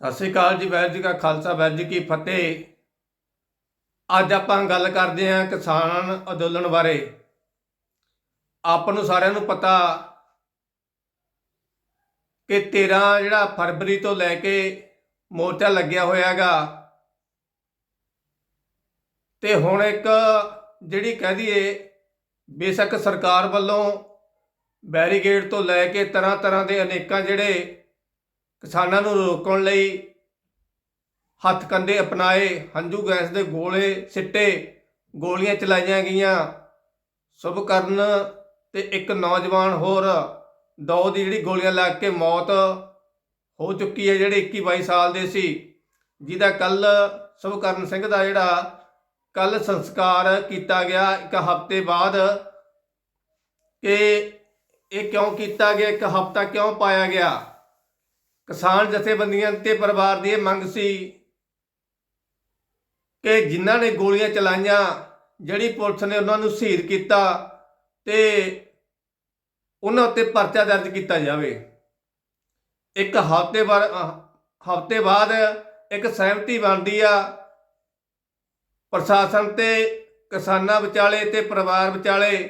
ਸਤਿ ਸ੍ਰੀ ਅਕਾਲ ਜੀ, ਵਾਹਿਗੁਰੂ ਜੀ ਕਾ ਖਾਲਸਾ, ਵਾਹਿਗੁਰੂ ਜੀ ਕੀ ਫਤਿਹ। ਅੱਜ ਆਪਾਂ ਗੱਲ ਕਰਦੇ ਹਾਂ ਕਿਸਾਨ ਅੰਦੋਲਨ ਬਾਰੇ। ਆਪ ਨੂੰ ਸਾਰਿਆਂ ਨੂੰ ਪਤਾ ਕਿ 13 ਜਿਹੜਾ ਫਰਵਰੀ ਤੋਂ ਲੈ ਕੇ ਮੋਰਚਾ ਲੱਗਿਆ ਹੋਇਆ ਹੈਗਾ, ਤੇ ਹੁਣ ਇੱਕ ਜਿਹੜੀ ਕਹਿ ਦਈਏ, ਬੇਸ਼ੱਕ ਸਰਕਾਰ ਵੱਲੋਂ ਬੈਰੀਗੇਡ ਤੋਂ ਲੈ ਕੇ ਤਰ੍ਹਾਂ ਤਰ੍ਹਾਂ ਦੇ ਅਨੇਕਾਂ ਜਿਹੜੇ ਕਿਸਾਨਾਂ ਨੂੰ ਰੋਕਣ ਲਈ ਹੱਥ ਕੰਡੇ ਅਪਣਾਏ, ਹੰਝੂ ਗੈਸ ਦੇ ਗੋਲੇ ਸਿੱਟੇ, ਗੋਲੀਆਂ ਚਲਾਈਆਂ ਗਈਆਂ। ਸ਼ੁਭਕਰਨ ਤੇ ਇੱਕ ਨੌਜਵਾਨ ਹੋਰ, ਦੋ ਦੀ ਜਿਹੜੀ ਗੋਲੀਆਂ ਲੱਗ ਕੇ ਮੌਤ ਹੋ ਚੁੱਕੀ ਹੈ, ਜਿਹੜੇ 21 22 ਸਾਲ ਦੇ ਸੀ। ਜਿਹਦਾ ਕੱਲ ਸੁਭਕਰਨ ਸਿੰਘ ਦਾ ਜਿਹੜਾ ਕੱਲ ਸੰਸਕਾਰ ਕੀਤਾ ਗਿਆ ਇੱਕ ਹਫ਼ਤੇ ਬਾਅਦ ਕਿ ਇਹ ਕਿਉਂ ਕੀਤਾ ਗਿਆ, ਇੱਕ ਹਫ਼ਤਾ ਕਿਉਂ ਪਾਇਆ ਗਿਆ? ਕਿਸਾਨ ਜਥੇਬੰਦੀਆਂ ਤੇ ਪਰਿਵਾਰ ਦੀ ਇਹ ਮੰਗ ਸੀ ਕਿ ਜਿਨ੍ਹਾਂ ਨੇ ਗੋਲੀਆਂ ਚਲਾਈਆਂ, ਜਿਹੜੀ ਪੁਲਿਸ ਨੇ ਉਹਨਾਂ ਨੂੰ ਸ਼ਹੀਦ ਕੀਤਾ ਤੇ ਉਹਨਾਂ ਉੱਤੇ ਪਰਚਾ ਦਰਜ ਕੀਤਾ ਜਾਵੇ। ਇੱਕ ਹਫ਼ਤੇ ਬਾਅਦ ਹਫ਼ਤੇ ਬਾਅਦ ਇੱਕ ਸਹਿਮਤੀ ਬਣਦੀ ਆ, ਪ੍ਰਸ਼ਾਸਨ ਤੇ ਕਿਸਾਨਾਂ ਵਿਚਾਲੇ ਤੇ ਪਰਿਵਾਰ ਵਿਚਾਲੇ।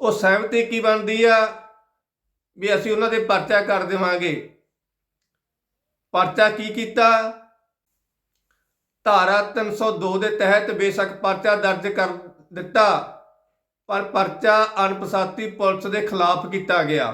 ਉਹ ਸਹਿਮਤੀ ਕੀ ਬਣਦੀ ਆ? ਵੀ ਅਸੀਂ ਉਹਨਾਂ ਦੇ ਪਰਚਾ ਕਰ ਦੇਵਾਂਗੇ। ਪਰਚਾ ਕੀ ਕੀਤਾ? ਧਾਰਾ 302 ਦੇ ਤਹਿਤ ਬੇਸ਼ੱਕ ਪਰਚਾ ਦਰਜ ਕਰ ਦਿੱਤਾ, ਪਰ ਪਰਚਾ ਅਣਪਛਾਤੀ ਪੁਲਿਸ ਦੇ ਖਿਲਾਫ ਕੀਤਾ ਗਿਆ।